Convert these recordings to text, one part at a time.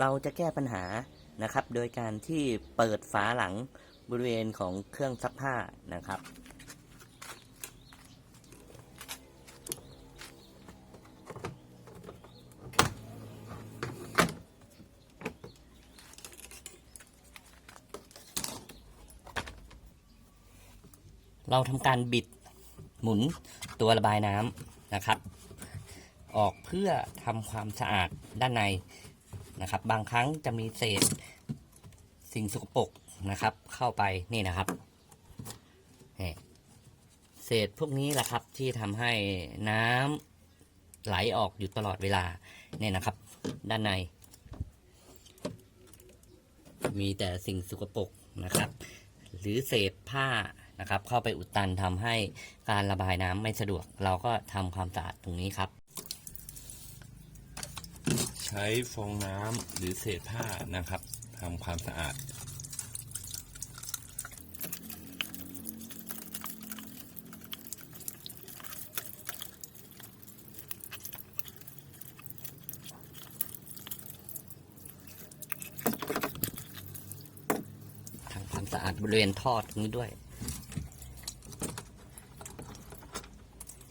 เราจะแก้ปัญหานะครับ โดยการที่เปิดฝาหลังบริเวณของเครื่องซักผ้านะครับ เราทำการบิดหมุนตัวระบายน้ำนะครับ ออกเพื่อทำความสะอาดด้านใน นะครับ บางครั้งจะมีเศษสิ่งสกปรกนะครับ เข้าไปนี่นะครับเศษพวกนี้แหละครับที่ทำให้น้ำไหลออกอยู่ตลอดเวลาเนี่ยนะครับ ด้านใน มีแต่สิ่งสกปรกนะครับ หรือเศษผ้านะครับ เข้าไปอุดตันทำให้การระบายน้ำไม่สะดวก เราก็ทำความสะอาดตรงนี้ครับ ใช้ฟองน้ำหรือเศษผ้านะครับทำความสะอาด ทำความสะอาดบริเวณท่อตรงนี้ด้วย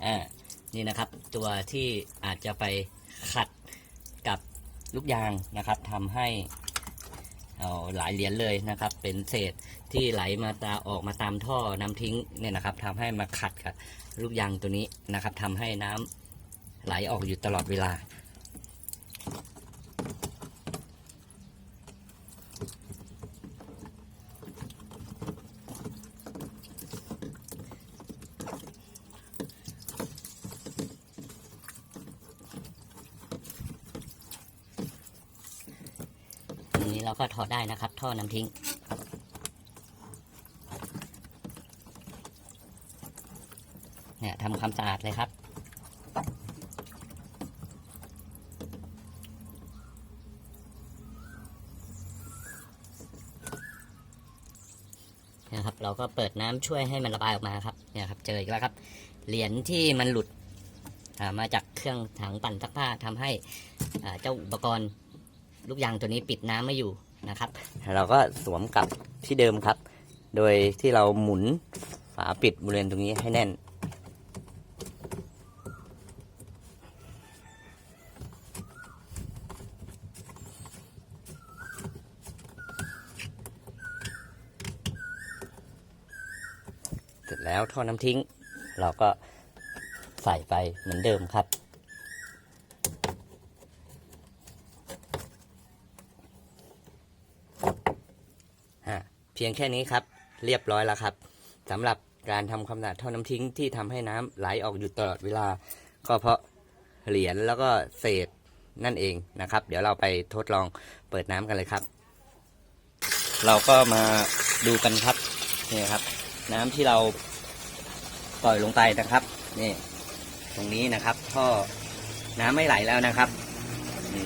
อ่านี่นะครับ ตัวที่อาจจะไป ลูกยางนะครับทำให้เอาหลายเหรียญเลยนะครับ เป็นเศษที่ไหลมาตาออกมาตามท่อน้ำทิ้งเนี่ยนะครับทำให้มาขัดกับลูกยางตัวนี้นะครับทำให้น้ำไหลออกอยู่ตลอดเวลา อั นี้เราก็ถอดได้นะครับ ท่อน้ำทิ้ง เนี่ยทำความสะอาดเลยครับเนี่ยครับ เราก็เปิดน้ำช่วยให้มันระบายออกมาครับ เนี่ยครับ เจออีกแล้วครับ เหรียญที่มันหลุดมาจากเครื่องถังปั่นซักผ้าทำให้เจ้าอุปกรณ์ ลูกยางตัวนี้ปิดน้ำไม่อยู่นะครับ เราก็สวมกลับที่เดิมครับ โดยที่เราหมุนฝาปิดบริเวณตรงนี้ให้แน่น เสร็จแล้วท่อน้ำทิ้ง เราก็ใส่ไปเหมือนเดิมครับ อะเพียงแค่นี้ครับเรียบร้อยแล้วครับสำหรับการทำความสะอาดท่อน้ำทิ้งที่ทำให้น้ำไหลออกอยู่ตลอดเวลา ก็เพราะเหรียญแล้วก็เศษนั่นเองนะครับ เดี๋ยวเราไปทดลองเปิดน้ำกันเลยครับ เราก็มาดูกันครับนี่ครับ น้ำที่เราปล่อยลงไปนะครับนี่ตรงนี้นะครับท่อน้ำไม่ไหลแล้วนะครับ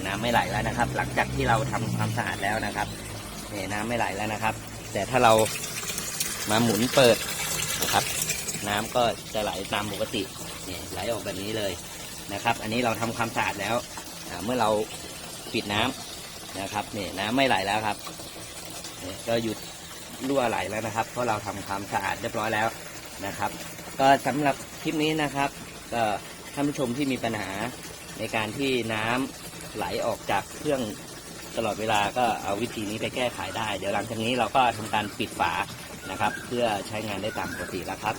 น้ำไม่ไหลแล้วนะครับ หลังจากที่เราทำความสะอาดแล้วนะครับ นี่น้ำไม่ไหลแล้วนะครับ แต่ถ้าเรามาหมุนเปิดนะครับ น้ำก็จะไหลตามปกตินี่ไหลออกแบบนี้เลยนะครับ อันนี้เราทำความสะอาดแล้วเมื่อเราปิดน้ำนะครับนี่น้ำไม่ไหลแล้วครับนี่ก็หยุดรั่วไหลแล้วนะครับ เพราะเราทำความสะอาดเรียบร้อยแล้วนะครับ ก็สำหรับคลิปนี้นะครับ ก็ท่านผู้ชมที่มีปัญหาในการที่น้ำไหลออกจากเครื่อง ตลอดเวลาก็เอาวิธีนี้ไปแก้ไขได้ เดี๋ยวหลังจากนี้เราก็ทำการปิดฝานะครับ เพื่อใช้งานได้ตามปกติแล้วครับ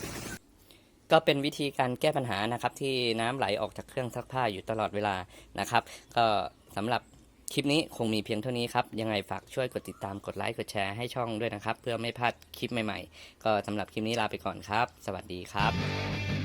ก็เป็นวิธีการแก้ปัญหานะครับ ที่น้ำไหลออกจากเครื่องซักผ้าอยู่ตลอดเวลานะครับ ก็สำหรับคลิปนี้คงมีเพียงเท่านี้ครับ ยังไงฝากช่วยกดติดตามกดไลค์กดแชร์ให้ช่องด้วยนะครับ เพื่อไม่พลาดคลิปใหม่ๆ ก็สำหรับคลิปนี้ลาไปก่อนครับ สวัสดีครับ